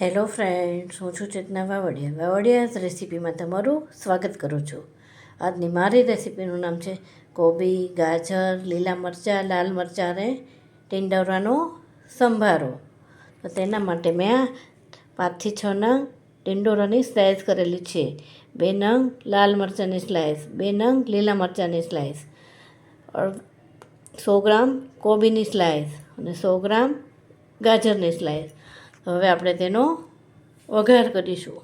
Hello friends, હું છું ચેતના વાવડિયા. વાવડિયા રેસીપીમાં તમારું સ્વાગત કરું છું. આજની મારી રેસીપીનું નામ છે કોબી, ગાજર, લીલા મરચાં, લાલ મરચાં અને ટીંડવરાનો સંભારો. તો તેના માટે મેં આ પાંચથી છ નંગ ટીંડોરાની સ્લાઇસ કરેલી છે. બે નંગ લાલ મરચાંની સ્લાઇસ બે નંગ લીલા મરચાંની સ્લાઇસ સો ગ્રામ કોબીની સ્લાઇસ અને સો ગ્રામ ગાજરની સ્લાઇસ હવે આપણે તેનો વઘાર કરીશું.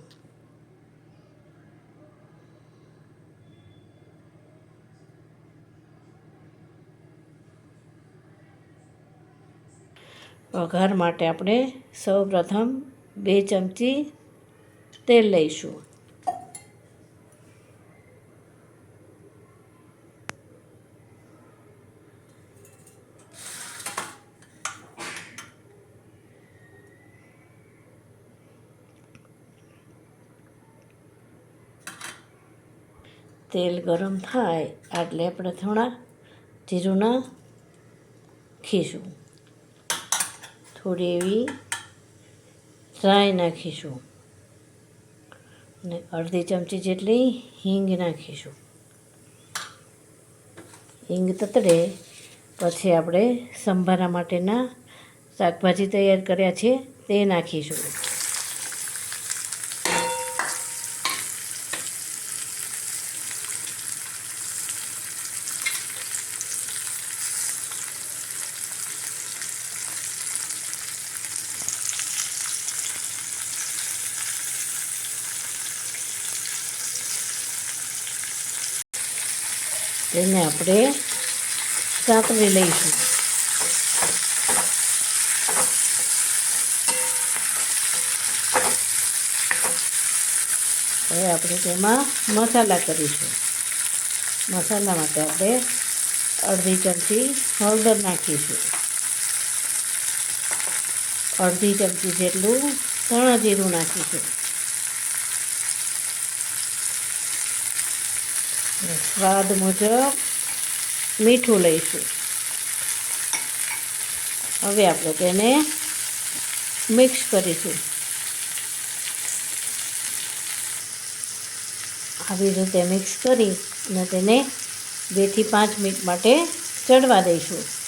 વઘાર માટે આપણે સૌપ્રથમ બે ચમચી તેલ લઈશું. તેલ ગરમ થાય એટલે આપણે થોડા જીરું નાખીશું થોડી એવી રાઈ નાખીશું. અને અડધી ચમચી જેટલી હિંગ નાખીશું. હિંગ તતડે પછી આપણે સંભારા માટેના શાકભાજી તૈયાર કર્યા છે તે નાખીશું. તેને આપણે સાંકળી લઈશું. હવે આપણે તેમાં મસાલા કરીશું. મસાલા માટે આપણે અડધી ચમચી હળદર નાખીશું. અડધી ચમચી જેટલું ધાણા જીરું નાખીશું. સ્વાદ મુજબ મીઠું લઈશું. હવે આપણે તેને મિક્સ કરીશું. આવી રીતે મિક્સ કરી અને તેને બેથી પાંચ મિનિટ માટે ચડવા દઈશું.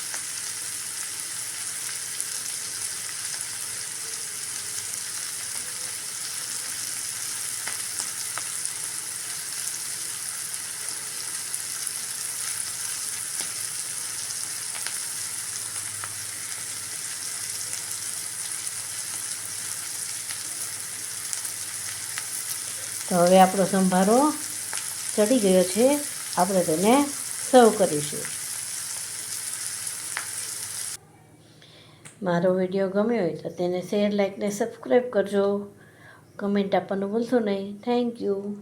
તો હવે આપણો સંભારો ચડી ગયો છે. આપણે તેને સર્વ કરીશું. મારો વીડિયો ગમ્યો હોય તો તેને શેર લાઇકને સબસ્ક્રાઈબ કરજો. કમેન્ટ આપવાનું ભૂલશો નહીં. Thank you.